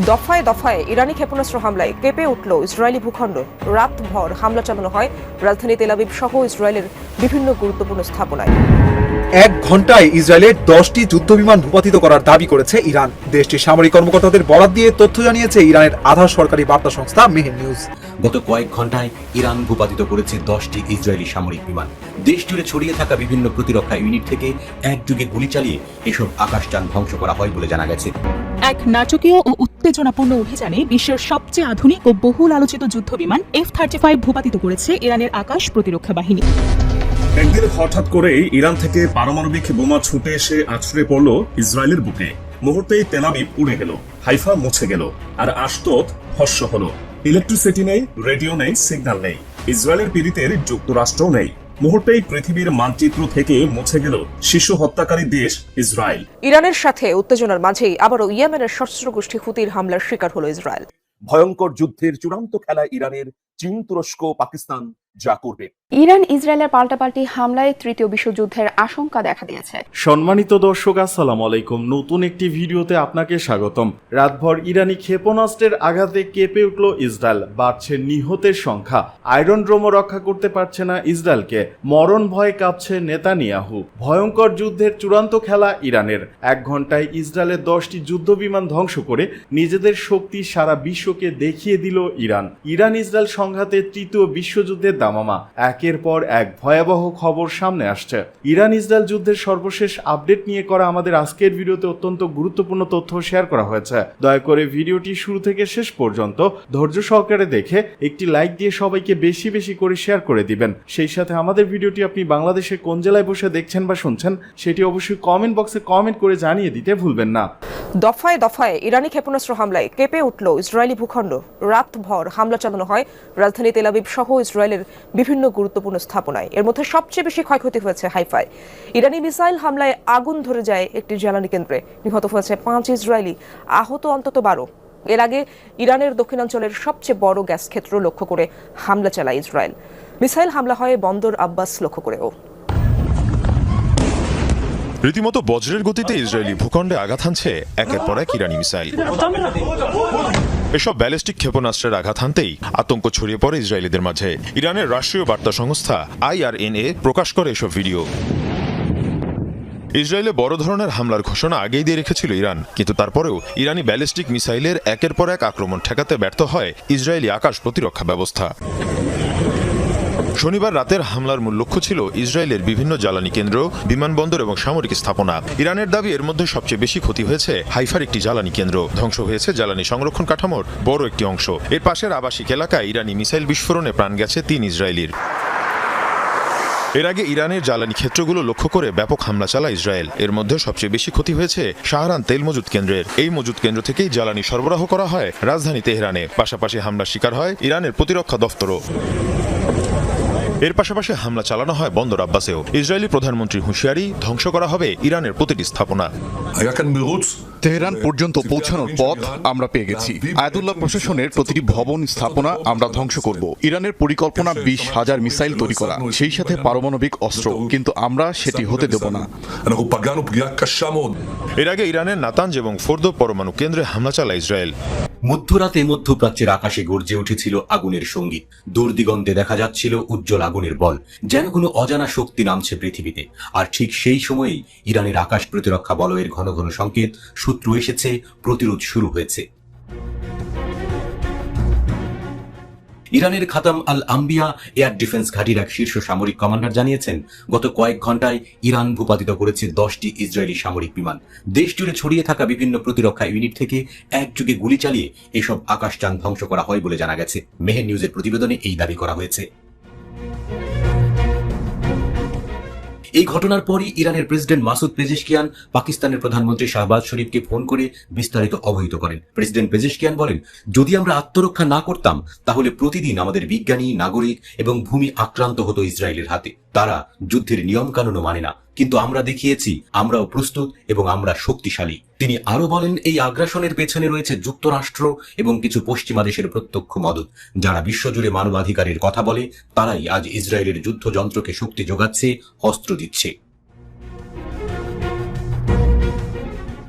দফায় দফায় ইরানি ক্ষেপণাস্ত্র হামলায় কেঁপে উঠল ইসরায়েলি ভূখণ্ড। রাতভর হামলা চালানো হয় রাজধানী তেলাবিব সহ ইসরায়েলের বিভিন্ন গুরুত্বপূর্ণ স্থাপনায়। এক ঘন্টায় ইসরায়েলের দশটি যুদ্ধবিমান ভূপাতিত করার দাবি করেছে ইরান। দেশটির সামরিক কর্মকর্তাদের বরাত দিয়ে তথ্য জানিয়েছে ইরানের আধা সরকারি বার্তা সংস্থা মেহের নিউজ। গত কয়েক ঘন্টায় ইরান ভূপাতিত করেছে দশটি ইসরায়েলি সামরিক বিমান। দেশ জুড়ে ছড়িয়ে থাকা বিভিন্ন প্রতিরক্ষা ইউনিট থেকে একযুগে গুলি চালিয়ে এসব আকাশযান ধ্বংস করা হয় বলে জানা গেছে। এক নাটকীয় ও উত্তেজনাপূর্ণ অভিযানে বিশ্বের সবচেয়ে আধুনিক ও বহুল আলোচিত যুদ্ধবিমান এফ থার্টি ফাইভ ভূপাতিত করেছে ইরানের আকাশ প্রতিরক্ষা বাহিনী। একদিন হঠাৎ করেই ইরান থেকে পারমাণবিক বোমা ছুটে এসে আছড়ে পড়ল ইসরায়েলের বুকে। মুহূর্তেই তেলাবিব উড়ে গেল হাইফা মুছে গেল আর আশতোত হস্য হলো। ইলেকট্রিসিটি নেই রেডিও নেই সিগন্যাল নেই। ইসরায়েলের পীড়িতের যুক্তরাষ্ট্রও নেই। মুহূর্তেই পৃথিবীর মানচিত্র থেকে মুছে গেল শিশু হত্যাকারী দেশ ইসরায়েল। ইরানের সাথে উত্তেজনার মাঝেই আবারও ইয়েমেনের সশস্ত্র গোষ্ঠী হুতির হামলার শিকার হলো ইসরায়েল। ভয়ঙ্কর যুদ্ধের চূড়ান্ত খেলা ইরানের চীন তুরস্ক পাকিস্তান যা করবে। ইরান ইসরায়েলের পাল্টাপাল্টি হামলায় তৃতীয় বিশ্বযুদ্ধের আশঙ্কা দেখা দিয়েছে। সম্মানিত দর্শক আসসালাম আলাইকুম। নতুন একটি ভিডিওতে আপনাকে স্বাগতম। রাতভর ইরানি ক্ষেপণাস্ত্রের আঘাতে কেঁপে উঠল ইসরায়েল। বাড়ছে নিহতের সংখ্যা। আয়রন ড্রোমও রক্ষা করতে পারছে না ইসরায়েলকে। মরণ ভয়ে কাঁপছে নেতানিয়াহু। ভয়ঙ্কর যুদ্ধের চূড়ান্ত খেলা ইরানের। এক ঘন্টায় ইসরায়েলের দশটি যুদ্ধ বিমান ধ্বংস করে নিজেদের শক্তি সারা বিশ্বকে দেখিয়ে দিল ইরান। ইরান ইসরায়েল সংঘাতে তৃতীয় বিশ্বযুদ্ধের দামামা। একের পর এক ভয়াবহ খবর সামনে আসছে। ইরান ইসরায়েল যুদ্ধের সর্বশেষ আপডেট নিয়ে করা আমাদের আজকের ভিডিওতে অত্যন্ত গুরুত্বপূর্ণ তথ্য শেয়ার করা হয়েছে। দয়া করে ভিডিওটি শুরু থেকে শেষ পর্যন্ত ধৈর্য সহকারে দেখে একটি লাইক দিয়ে সবাইকে বেশি বেশি করে শেয়ার করে দিবেন। সেই সাথে আমাদের ভিডিওটি আপনি বাংলাদেশের কোন জেলায় বসে দেখছেন বা শুনছেন, সেটি অবশ্যই কমেন্ট বক্সে কমেন্ট করে জানিয়ে দিতে ভুলবেন না। দফায় দফায় ইরানি ক্ষেপণাস্ত্র হামলায় কেঁপে উঠল ইসরায়েলি ভূখণ্ড। রাতভর হামলা চালানো হয় রাজধানী তেলাবিব সহ ইসরায়েলের বিভিন্ন গুরুত্বপূর্ণ স্থাপনায়। এর মধ্যে সবচেয়ে বেশি ক্ষয়ক্ষতি হয়েছে হাইফায়। ইরানি মিসাইল হামলায় আগুন ধরে যায় একটি জ্বালানি কেন্দ্রে। নিহত হয়েছে পাঁচ ইসরায়েলি, আহত অন্তত বারো। এর আগে ইরানের দক্ষিণাঞ্চলের সবচেয়ে বড় গ্যাস ক্ষেত্র লক্ষ্য করে হামলা চালায় ইসরায়েল। মিসাইল হামলা হয় বন্দর আব্বাস লক্ষ্য করেও। রীতিমতো বজ্রের গতিতে ইসরায়েলি ভূখণ্ডে আঘাত হানছে একের পর এক ইরানি মিসাইল। এসব ব্যালিস্টিক ক্ষেপণাস্ত্রের আঘাত হানতেই আতঙ্ক ছড়িয়ে পড়ে ইসরায়েলিদের মাঝে। ইরানের রাষ্ট্রীয় বার্তা সংস্থা আইআরএনএ প্রকাশ করে এসব ভিডিও। ইসরায়েলে বড় ধরনের হামলার ঘোষণা আগেই দিয়ে রেখেছিল ইরান। কিন্তু তারপরেও ইরানি ব্যালিস্টিক মিসাইলের একের পর এক আক্রমণ ঠেকাতে ব্যর্থ হয় ইসরায়েলি আকাশ প্রতিরক্ষা ব্যবস্থা। শনিবার রাতের হামলার মূল লক্ষ্য ছিল ইসরায়েলের বিভিন্ন জ্বালানি কেন্দ্র, বিমানবন্দর এবং সামরিক স্থাপনা। ইরানের দাবি এর মধ্যে সবচেয়ে বেশি ক্ষতি হয়েছে হাইফার একটি জ্বালানি কেন্দ্র। ধ্বংস হয়েছে জ্বালানি সংরক্ষণ কাঠামোর বড় একটি অংশ। এর পাশের আবাসিক এলাকায় ইরানি মিসাইল বিস্ফোরণে প্রাণ গেছে তিন ইসরায়েলির। এর আগে ইরানের জ্বালানি ক্ষেত্রগুলো লক্ষ্য করে ব্যাপক হামলা চালায় ইসরায়েল। এর মধ্যে সবচেয়ে বেশি ক্ষতি হয়েছে শাহরান তেল মজুদ কেন্দ্রের। এই মজুদ কেন্দ্র থেকেই জ্বালানি সরবরাহ করা হয় রাজধানী তেহরানে। পাশাপাশি হামলার শিকার হয় ইরানের প্রতিরক্ষা দফতরও। এর পাশাপাশি হামলা চালানো হয় বন্দর আব্বাসেও। ইসরায়েলি প্রধানমন্ত্রীর হুঁশিয়ারি ধ্বংস করা হবে ইরানের প্রতিটি স্থাপনা। তেহরান পর্যন্ত পৌঁছানোর পথ আমরা পেয়ে গেছি। আয়াতুল্লাহ প্রশাসনের প্রতিটি ভবন স্থাপনা আমরা ধ্বংস করব। ইরানের পরিকল্পনা বিশ হাজার মিসাইল তৈরি করা। সেই সাথে পারমাণবিক অস্ত্র কিন্তু আমরা সেটি হতে দেব না। এর আগে ইরানের নাতাঞ্জ এবং ফোর্দ পরমাণু কেন্দ্রে হামলা চালায় ইসরায়েল। মধ্যরাতে মধ্যপ্রাচ্যের আকাশে গর্জে উঠেছিল আগুনের সংগীত। দূর দিগন্তে দেখা যাচ্ছিল উজ্জ্বল আগুনের বল, যেন কোনো অজানা শক্তি নামছে পৃথিবীতে। আর ঠিক সেই সময়েই ইরানের আকাশ প্রতিরক্ষা বলয়ের ঘন ঘন সংকেত সূত্র এসেছে, প্রতিরোধ শুরু হয়েছে। ইরানের খাতাম আল আম্বিয়া এয়ার ডিফেন্স ঘাঁটির এক শীর্ষ সামরিক কমান্ডার জানিয়েছেন, গত কয়েক ঘন্টায় ইরান ভূপাতিত করেছে দশটি ইসরায়েলি সামরিক বিমান। দেশ জুড়ে ছড়িয়ে থাকা বিভিন্ন প্রতিরক্ষা ইউনিট থেকে একযুগে গুলি চালিয়ে এসব আকাশযান ধ্বংস করা হয় বলে জানা গেছে। মেহের নিউজের প্রতিবেদনে এই দাবি করা হয়েছে। এই ঘটনার পরই ইরানের প্রেসিডেন্ট মাসুদ পেজেশকিয়ান পাকিস্তানের প্রধানমন্ত্রী শাহবাজ শরীফকে ফোন করে বিস্তারিত অবহিত করেন। প্রেসিডেন্ট পেজেশকিয়ান বলেন, যদি আমরা আত্মরক্ষা না করতাম, তাহলে প্রতিদিন আমাদের বিজ্ঞানী, নাগরিক এবং ভূমি আক্রান্ত হতো ইসরায়েলের হাতে। তারা যুদ্ধের নিয়মকানুনও মানে না। কিন্তু আমরা দেখিয়েছি, আমরাও প্রস্তুত এবং আমরা শক্তিশালী। তিনি আরও বলেন, এই আগ্রাসনের পেছনে রয়েছে যুক্তরাষ্ট্র এবং কিছু পশ্চিমা দেশের প্রত্যক্ষ মদত। যারা বিশ্বজুড়ে মানবাধিকারের কথা বলে, তারাই আজ ইসরায়েলের যুদ্ধযন্ত্রকে শক্তি যোগাচ্ছে, অস্ত্র দিচ্ছে।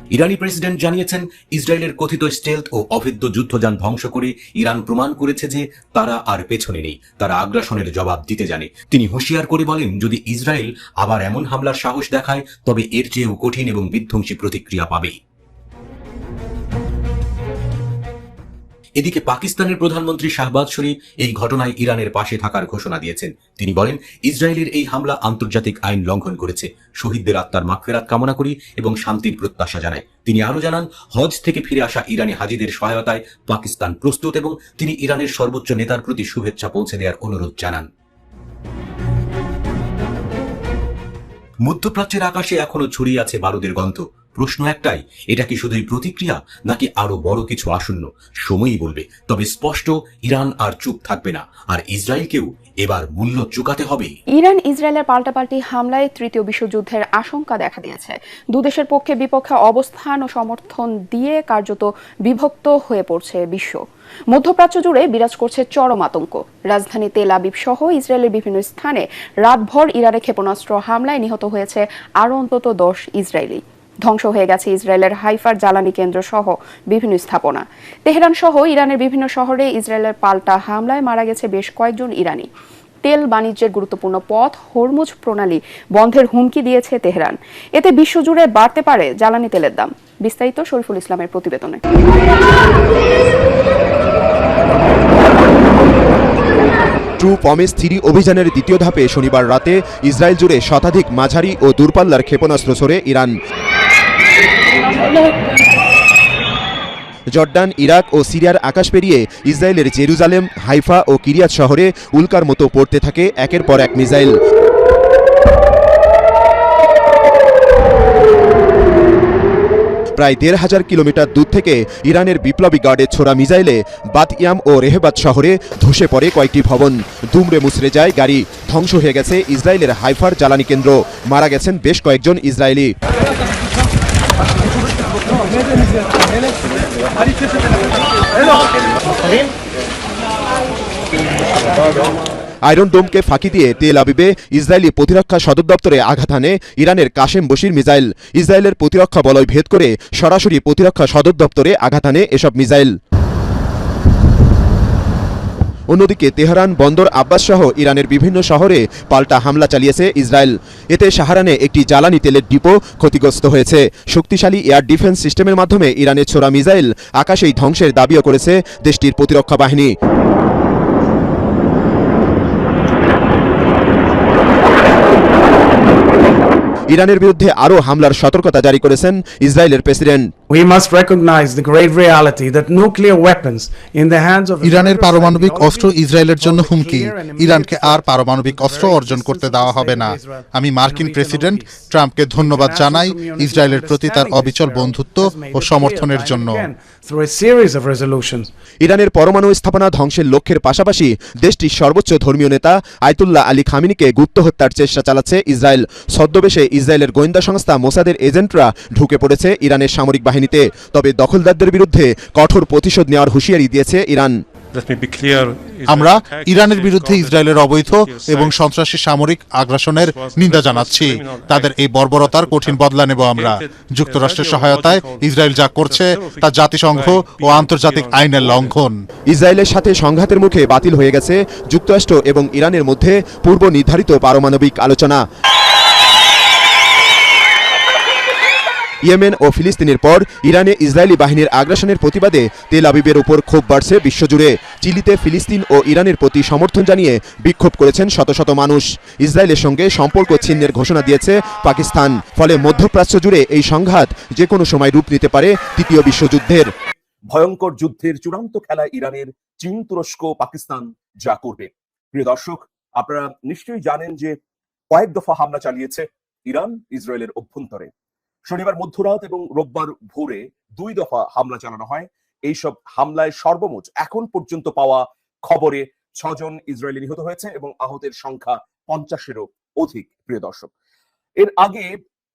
ইরানি প্রেসিডেন্ট জানিয়েছেন, ইসরায়েলের কথিত স্টেলথ ও অভেদ্য যুদ্ধযান ধ্বংস করে ইরান প্রমাণ করেছে যে তারা আর পেছনে নেই। তারা আগ্রাসনের জবাব দিতে জানে। তিনি হুঁশিয়ার করে বলেন, যদি ইসরায়েল আবার এমন হামলার সাহস দেখায়, তবে এর চেয়েও কঠিন এবং বিধ্বংসী প্রতিক্রিয়া পাবে। এদিকে পাকিস্তানের প্রধানমন্ত্রী শাহবাজ শরীফ এই ঘটনায় ইরানের পাশে থাকার ঘোষণা দিয়েছেন। তিনি বলেন, ইসরায়েলের এই হামলা আন্তর্জাতিক আইন লঙ্ঘন করেছে। শহীদদের আত্মার মাগফেরাত কামনা করি এবং শান্তির প্রত্যাশা জানায় তিনি আরও জানান, হজ থেকে ফিরে আসা ইরানি হাজিদের সহায়তায় পাকিস্তান প্রস্তুত এবং তিনি ইরানের সর্বোচ্চ নেতার প্রতি শুভেচ্ছা পৌঁছে দেওয়ার অনুরোধ জানান। মধ্যপ্রাচ্যের আকাশে এখনও ছড়িয়ে আছে বারুদের গন্ধ। প্রশ্ন একটাই, এটা কি শুধুই প্রতিক্রিয়া নাকি আরও বড় কিছু আসন্ন? সময়ই বলবে। তবে স্পষ্ট, ইরান আর চুপ থাকবে না। আর ইসরায়েলকেও এবার মূল্য চুকাতে হবে। ইরান, ইসরায়েলের পাল্টাপাল্টি হামলায় তৃতীয় বিশ্বযুদ্ধের আশঙ্কা দেখা দিয়েছে। দুদেশের পক্ষে বিপক্ষে অবস্থান ও সমর্থন দিয়ে কার্যত বিভক্ত হয়ে পড়ছে বিশ্ব। মধ্যপ্রাচ্য জুড়ে বিরাজ করছে চরম আতঙ্ক। রাজধানী তেল আবিব সহ ইসরায়েলের বিভিন্ন স্থানে রাতভর ইরানে ক্ষেপণাস্ত্র হামলায় নিহত হয়েছে আরও অন্তত দশ ইসরায়েলি। ধ্বংস হয়ে গেছে ইসরায়েলের হাইফার জ্বালানি কেন্দ্র সহ বিভিন্ন স্থাপনা। তেহরান সহ ইরানের বিভিন্ন শহরে ইসরায়েলের পাল্টা হামলায় মারা গেছে বেশ কয়েকজন ইরানি। তেল বাণিজ্যের গুরুত্বপূর্ণ পথ, হরমুজ প্রণালী বন্ধের হুমকি দিয়েছে তেহরান। এতে বিশ্বজুড়ে বাড়তে পারে জ্বালানি তেলের দাম। বিস্তারিত শরীফুল ইসলামের প্রতিবেদনে। ট্রু পমেস থ্রি অভিযানের দ্বিতীয় ধাপে শনিবার রাতে ইসরায়েল জুড়ে শতাধিক মাঝারি ও দূরপাল্লার ক্ষেপণাস্ত্র সরে ইরান। জর্ডান ইরাক ও সিরিয়ার আকাশ পেরিয়ে ইসরায়েলের জেরুজালেম, হাইফা ও কিরিয়াত শহরে উল্কার মতো পড়তে থাকে একের পর এক মিসাইল। প্রায় দেড় হাজার কিলোমিটার দূর থেকে ইরানের বিপ্লবী গার্ডের ছোড়া মিসাইলে বাতইয়াম ও রেহবাত শহরে ধসে পড়ে কয়েকটি ভবন। দুমড়ে মুচড়ে যায় গাড়ি। ধ্বংস হয়ে গেছে ইসরায়েলের হাইফার জ্বালানি কেন্দ্র। মারা গেছেন বেশ কয়েকজন ইসরায়েলি। আয়রন ডোমকে ফাঁকি দিয়ে তেল আবিবে ইসরায়েলি প্রতিরক্ষা সদর দপ্তরে আঘাত হানে ইরানের কাশেম বশির মিজাইল ইসরায়েলের প্রতিরক্ষা বলয় ভেদ করে সরাসরি প্রতিরক্ষা সদর দপ্তরে আঘাত হানে এসব মিসাইল। অন্যদিকে তেহরান বন্দর আব্বাস সহ ইরানের বিভিন্ন শহরে পাল্টা হামলা চালিয়েছে ইসরায়েল। এতে সাহারানে একটি জ্বালানি তেলের ডিপো ক্ষতিগ্রস্ত হয়েছে। শক্তিশালী এয়ার ডিফেন্স সিস্টেমের মাধ্যমে ইরানের ছোড়া মিসাইল আকাশেই ধ্বংসের দাবিও করেছে দেশটির প্রতিরক্ষা বাহিনী। ইরানের বিরুদ্ধে আরও হামলার সতর্কতা জারি করেছেন ইসরায়েলের president. We must recognize the grave reality that nuclear weapons in the hands of ইরানের পারমাণবিক অস্ত্র ইসরায়েলের জন্য হুমকি। ইরানকে আর পারমাণবিক অস্ত্র অর্জন করতে দেওয়া হবে না। আমি মার্কিন প্রেসিডেন্ট ট্রাম্পকে ধন্যবাদ জানাই ইসরায়েলের প্রতি তার অবিচল বন্ধুত্ব ও সমর্থনের জন্য। through a series of resolutions. ইরানের পরমাণু স্থাপনা ধ্বংসের লক্ষ্যের পাশাপাশি দেশটির সর্বোচ্চ ধর্মীয় নেতা আয়তুল্লাহ আলী খামিনিকে গুপ্ত হত্যার চেষ্টা চালাচ্ছে ইসরায়েল। ছদ্মবেশে ইসরায়েলের গোয়েন্দা সংস্থা মোসাদের এজেন্টরা ঢুকে পড়েছে ইরানের সামরিক বাহিনীতে তবে দখলদারদের বিরুদ্ধে কঠোর প্রতিশোধ নেওয়ার হুঁশিয়ারি দিয়েছে ইরান। আমরা ইরানের বিরুদ্ধে ইসরায়েলের অবৈধ এবং সন্ত্রাসী সামরিক আগ্রাসনের নিন্দা জানাচ্ছি। তাদের এই বর্বরতার কঠিন বদলা নেব আমরা। যুক্তরাষ্ট্রের সহায়তায় ইসরায়েল যা করছে তা জাতিসংঘ ও আন্তর্জাতিক আইনের লঙ্ঘন। ইসরায়েলের সাথে সংঘাতের মুখে বাতিল হয়ে গেছে যুক্তরাষ্ট্র এবং ইরানের মধ্যে পূর্ব নির্ধারিত পারমাণবিক আলোচনা। ইয়েমেন ও ফিলিস্তিনের পর ইরানে ইসরায়েলি বাহিনীর আগ্রাসনের প্রতিবাদে তেল আবিবের উপর ক্ষোভ বাড়ছে বিশ্বজুড়ে। চিলিতে ফিলিস্তিন ও ইরানের প্রতি সমর্থন জানিয়ে বিক্ষোভ করেছেন শত শত মানুষ। ইসরায়েলের সঙ্গে সম্পর্ক ছিন্নের ঘোষণা দিয়েছে পাকিস্তান। ফলে মধ্যপ্রাচ্য জুড়ে এই সংঘাত যে কোনো সময় রূপ নিতে পারে তৃতীয় বিশ্বযুদ্ধের। ভয়ঙ্কর যুদ্ধের চূড়ান্ত খেলা ইরানের চীন তুরস্ক পাকিস্তান যা করবে। প্রিয় দর্শক, আপনারা নিশ্চয়ই জানেন যে কয়েক দফা হামলা চালিয়েছে ইরান ইসরায়েলের অভ্যন্তরে। শনিবার মধ্যরাত এবং রোববার ভোরে দুই দফা হামলা চালানো হয়। এইসব হামলায় সর্বমোট এখন পর্যন্ত পাওয়া খবরে ছজন ইসরায়েলি নিহত হয়েছে এবং আহতের সংখ্যা পঞ্চাশেরও অধিক, প্রিয় দর্শক। এর আগে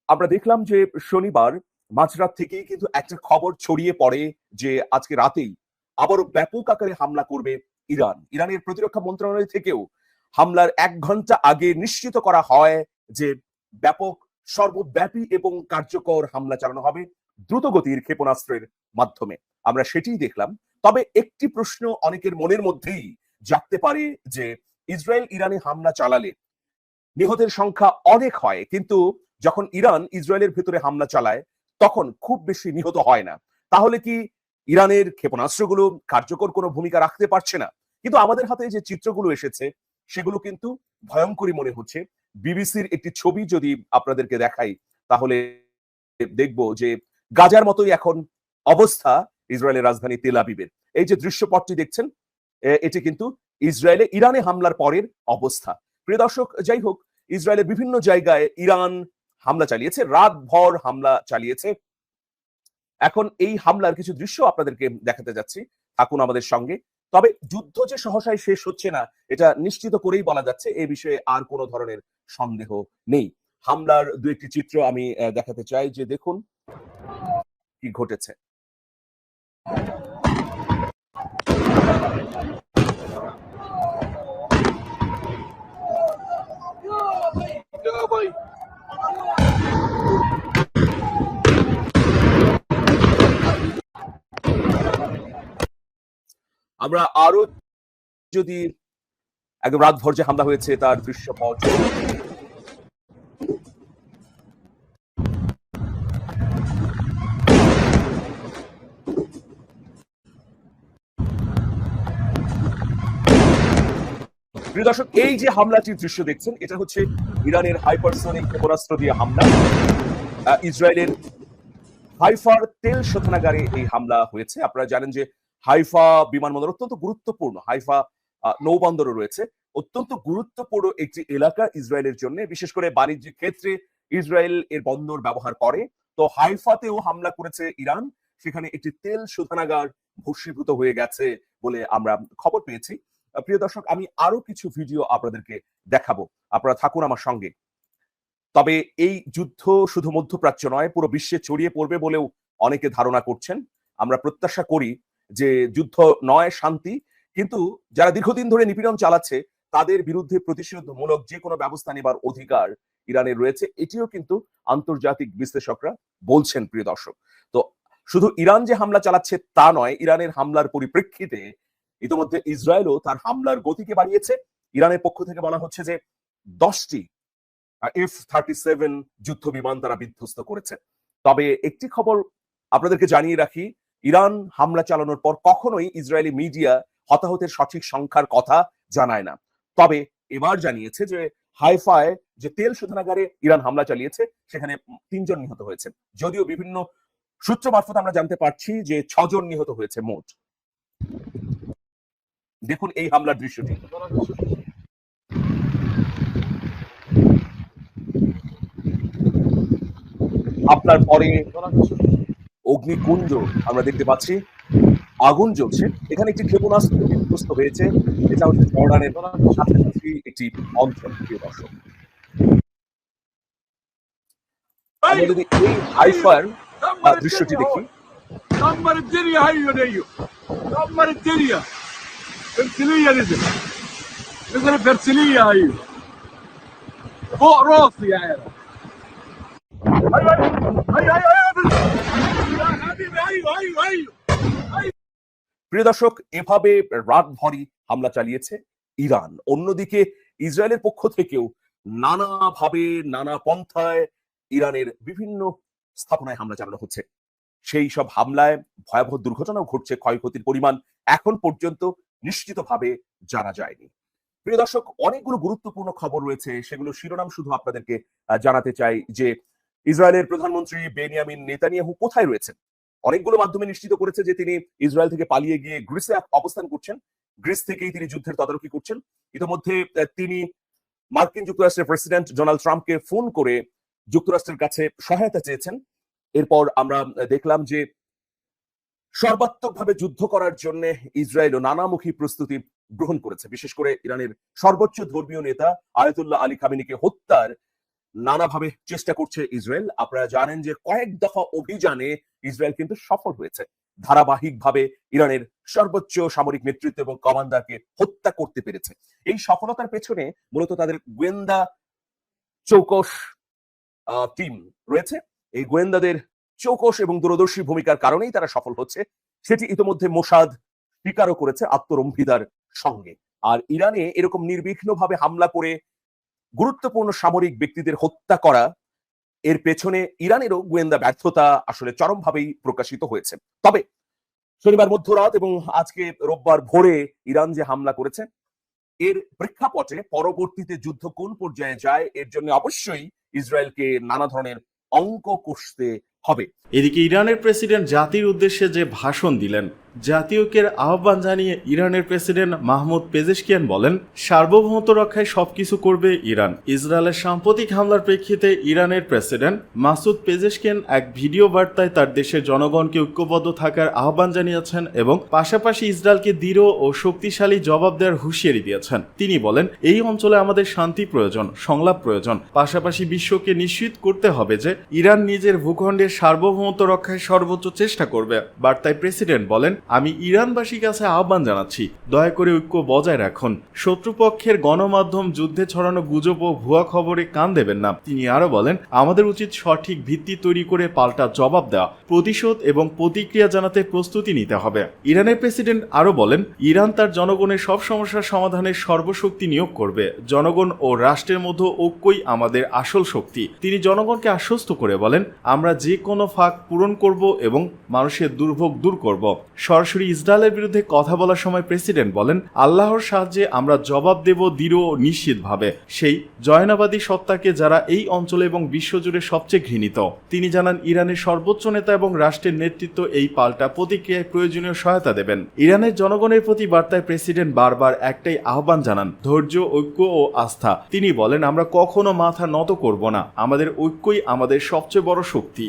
আমরা দেখলাম যে শনিবার মাঝরাত থেকেই কিন্তু একটা খবর ছড়িয়ে পড়ে যে আজকে রাতেই আবারও ব্যাপক আকারে হামলা করবে ইরান। ইরানের প্রতিরক্ষা মন্ত্রণালয় থেকেও হামলার এক ঘণ্টা আগে নিশ্চিত করা হয় যে ব্যাপক সর্বব্যাপী এবং কার্যকর হামলা চালানো হবে দ্রুতগতির ক্ষেপণাস্ত্রের মাধ্যমে। আমরা সেটিই দেখলাম। তবে একটি প্রশ্ন অনেকের মনের মধ্যেই জাগতে পারে যে, ইসরায়েল ইরানে হামলা চালালে নিহতের সংখ্যা অনেক হয়, কিন্তু যখন ইরান ইসরায়েলের ভেতরে হামলা চালায়, তখন খুব বেশি নিহত হয় না। তাহলে কি ইরানের ক্ষেপণাস্ত্রগুলো কার্যকর কোনো ভূমিকা রাখতে পারছে না? কিন্তু আমাদের হাতে যে চিত্রগুলো এসেছে সেগুলো কিন্তু ভয়ঙ্করী মনে হচ্ছে। বিবিসির একটি ছবি যদি আপনাদেরকে দেখাই, তাহলে দেখব যে গাজার মতোই এখন অবস্থা ইসরায়েলের রাজধানী তেল আবিবের। এই যে দৃশ্যপটটি দেখছেন এটি কিন্তু ইসরায়েলে ইরানে হামলার পরের অবস্থা। প্রিয় দর্শক, যাই হোক, ইসরায়েলের বিভিন্ন জায়গায় ইরান হামলা চালিয়েছে, রাত ভর হামলা চালিয়েছে। এখন এই হামলার কিছু দৃশ্য আপনাদেরকে দেখাতে যাচ্ছি। থাকুন আমাদের সঙ্গে। তবে যুদ্ধ যে সহসায় শেষ হচ্ছে না, এটা নিশ্চিত করেই বলা যাচ্ছে, এ বিষয়ে আর কোনো ধরনের সন্দেহ নেই। হামলার দু একটি চিত্র আমি দেখাতে চাই যে দেখুন কি ঘটেছে। আমরা আরও যদি একদম রাতভর যে হামলা হয়েছে, তার দৃশ্যপট। প্রিয় দর্শক, এই যে হামলাটির দৃশ্য দেখছেন, এটা হচ্ছে ইরানের হাইপারসনিক ক্ষেপণাস্ত্র দিয়ে হামলা। ইসরায়েলের হাইফার তেল শোধনাগারে এই হামলা হয়েছে। আপনারা জানেন যে হাইফা বিমানবন্দর অত্যন্ত গুরুত্বপূর্ণ। হাইফা নৌবন্দরও রয়েছে। অত্যন্ত গুরুত্বপূর্ণ একটি এলাকা ইসরায়েলের জন্য। বিশেষ করে বাণিজ্যিক ক্ষেত্রে ইসরায়েল এর বন্দর ব্যবহার করে। তো হাইফাতেও হামলা করেছে ইরান। সেখানে একটি তেল শোধনাগার ভস্মীভূত হয়ে গেছে বলে আমরা খবর পেয়েছি। প্রিয় দর্শক, আমি আরও কিছু ভিডিও আপনাদেরকে দেখাবো। আপনারা থাকুন আমার সঙ্গে। তবে এই যুদ্ধ শুধু মধ্যপ্রাচ্য নয়, পুরো বিশ্বে ছড়িয়ে পড়বে বলেও অনেকে ধারণা করছেন। আমরা প্রত্যাশা করি যে যুদ্ধ নয়, শান্তি। কিন্তু যারা দীর্ঘদিন ধরে নিপীড়ন চালাচ্ছে, তাদের বিরুদ্ধে প্রতিশোধমূলক যে কোনো ব্যবস্থা নেবার অধিকার ইরানের রয়েছে, এটিও কিন্তু আন্তর্জাতিক বিশ্লেষকরা বলছেন, প্রিয় দর্শক। তো শুধু ইরান যে হামলা চালাচ্ছে তা নয়, ইরানের হামলার পরিপ্রেক্ষিতে ইতিমধ্যে ইসরায়েলও তার হামলার গতিকে বাড়িয়েছে। ইরানের পক্ষ থেকে বলা হচ্ছে যে দশটি এফ থার্টি সেভেন যুদ্ধ বিমান তারা বিধ্বস্ত করেছে। তবে একটি খবর আপনাদেরকে জানিয়ে রাখি ইরান হামলা চালানোর পর কখনোই ইসরায়েলি মিডিয়া হতাহতের সঠিক সংখ্যার কথা জানায় না। তবে এবার জানিয়েছে যে, হাইফায় যে তেল শোধনাগারে ইরান হামলা চালিয়েছে, সেখানে তিনজন নিহত হয়েছে। যদিও বিভিন্ন সূত্র মারফত আমরা জানতে পারছি যে, ছজন নিহত হয়েছে মোট। দেখুন এই হামলার দৃশ্যটি। আপনার পরে অগ্নিকুঞ্জ আমরা দেখতে পাচ্ছি আগুন জ্বলছে এখানে একটি ক্ষেপণাস্ত্র বিধ্বস্ত হয়েছে এটা হচ্ছে জর্ডানের কাছাকাছি একটি অঞ্চল প্রিয় দর্শক আমরা যদি এই হাইফার আহ, দৃশ্যটি দেখি دمر الدنيا هيو نيو دمر الدنيا ارسليه نزل نزل بارسليه هيو فوق راسي يا عيال هيو هيو هيو هيو প্রিয় দর্শক, এভাবে রাত ভরি হামলা চালিয়েছে ইরান। অন্যদিকে ইসরায়েলের পক্ষ থেকেও নানাভাবে, নানা পন্থায় ইরানের বিভিন্ন স্থাপনায় হামলা চালানো হচ্ছে। সেই সব হামলায় ভয়াবহ দুর্ঘটনাও ঘটছে, ক্ষয়ক্ষতির পরিমাণ এখন পর্যন্ত নিশ্চিতভাবে জানা যায়নি। প্রিয় দর্শক, অনেকগুলো গুরুত্বপূর্ণ খবর রয়েছে, সেগুলো শিরোনাম শুধু আপনাদেরকে জানাতে চাই যে, ইসরায়েলের প্রধানমন্ত্রী বেনিয়ামিন নেতানিয়াহু কোথায় রয়েছেন? অনেকগুলো মাধ্যমে নিশ্চিত করেছে যে তিনি ইসরায়েল থেকে পালিয়ে গিয়ে গ্রিসে অবস্থান করছেন। গ্রিস থেকেই তিনি যুদ্ধের তদারকি করছেন। ইতিমধ্যে তিনি মার্কিন যুক্তরাষ্ট্রের প্রেসিডেন্ট ডোনাল্ড ট্রাম্পকে ফোন করে যুক্তরাষ্ট্রের কাছে সহায়তা চেয়েছেন। এরপর আমরা দেখলাম যে সর্বাত্মকভাবে যুদ্ধ করার জন্য ইসরায়েল নানামুখী প্রস্তুতি গ্রহণ করেছে। বিশেষ করে ইরানের সর্বোচ্চ ধর্মীয় নেতা আয়াতুল্লাহ আলী খামিনিকে হত্যার নানাভাবে চেষ্টা করছে ইসরায়েল। আপনারা জানেন যে কয়েক দফা অভিযানে ইসরায়েল কিন্তু সফল হয়েছে। ধারাবাহিকভাবে ইরানের সর্বোচ্চ সামরিক নেতৃত্ব এবং কমান্ডারকে হত্যা করতে পেরেছে। এই সফলতার পেছনে মূলত তাদের গোয়েন্দা চৌকস টিম রয়েছে। এই গোয়েন্দাদের চৌকস এবং দূরদর্শী ভূমিকার কারণেই তারা সফল হচ্ছে। সেটি ইতিমধ্যে মোসাদ স্বীকারও করেছে আত্মরম্ভিতার সঙ্গে। আর ইরানে এরকম নির্বিঘ্নভাবে হামলা করে গুরুত্বপূর্ণ সামরিক ব্যক্তিদের হত্যা করা, এর পেছনে ইরানেরও গোয়েন্দা ব্যর্থতা আসলে চরমভাবেই প্রকাশিত হয়েছে। তবে শনিবার মধ্যরাত এবং আজকে রোববার ভোরে ইরান যে হামলা করেছে, এর প্রেক্ষাপটে পরবর্তীতে যুদ্ধ কোন পর্যায়ে যায়, এর জন্য অবশ্যই ইসরায়েলকে নানা ধরনের অঙ্ক কষতে হবে। এদিকে ইরানের প্রেসিডেন্ট জাতির উদ্দেশ্যে যে ভাষণ দিলেন, জাতীয়কের আহ্বান জানিয়ে ইরানের প্রেসিডেন্ট মাহমুদ পেজেশকিয়ান বলেন, সার্বভৌমত্ব রক্ষায় সবকিছু করবে ইরান। ইসরায়েলের সাম্প্রতিক হামলার প্রেক্ষিতে ইরানের প্রেসিডেন্ট মাসুদ পেজেশকিয়ান এক ভিডিও বার্তায় তার দেশের জনগণকে ঐক্যবদ্ধ থাকার আহ্বান জানিয়েছেন এবং পাশাপাশি ইসরায়েলকে দৃঢ় ও শক্তিশালী জবাব দেওয়ার হুঁশিয়ারি দিয়েছেন। তিনি বলেন, এই অঞ্চলে আমাদের শান্তি প্রয়োজন, সংলাপ প্রয়োজন। পাশাপাশি বিশ্বকে নিশ্চিত করতে হবে যে ইরান নিজের ভূখণ্ডের সার্বভৌমত্ব রক্ষায় সর্বোচ্চ চেষ্টা করবে। বার্তায় প্রেসিডেন্ট বলেন, আমি ইরানবাসীর কাছে আহ্বান জানাচ্ছি, দয়া করে ঐক্য বজায় রাখুন। শত্রুপক্ষের গণমাধ্যম যুদ্ধে ছড়ানো গুজব ও ভুয়া খবরে কান দেবেন না। তিনি আরও বলেন, আমাদের উচিত সঠিক ভিত্তি তৈরি করে পাল্টা জবাব দেওয়া, প্রতিশোধ এবং প্রতিক্রিয়া জানাতে প্রস্তুতি নিতে হবে। ইরানের প্রেসিডেন্ট আরও বলেন, ইরান তার জনগণের সব সমস্যার সমাধানের সর্বশক্তি নিয়োগ করবে। জনগণ ও রাষ্ট্রের মধ্যে ঐক্যই আমাদের আসল শক্তি। তিনি জনগণকে আশ্বস্ত করে বলেন, আমরা যে কোনো ফাঁক পূরণ করব এবং মানুষের দুর্ভোগ দূর করব। সরাসরি ইসরায়েলের বিরুদ্ধে কথা বলার সময় প্রেসিডেন্ট বলেন, আল্লাহর সাহায্যে আমরা জবাব দেব দৃঢ় ও নিশ্চিতভাবে। সেই জয়নাবাদী সত্তাকে যারা এই অঞ্চলে এবং বিশ্বজুড়ে সবচেয়ে ঘৃণিত। তিনি জানান, ইরানের সর্বোচ্চ নেতা এবং রাষ্ট্রের নেতৃত্ব এই পাল্টা প্রতিক্রিয়ায় প্রয়োজনীয় সহায়তা দেবেন। ইরানের জনগণের প্রতি বার্তায় প্রেসিডেন্ট বারবার একটাই আহ্বান জানান, ধৈর্য, ঐক্য ও আস্থা। তিনি বলেন, আমরা কখনো মাথা নত করব না। আমাদের ঐক্যই আমাদের সবচেয়ে বড় শক্তি।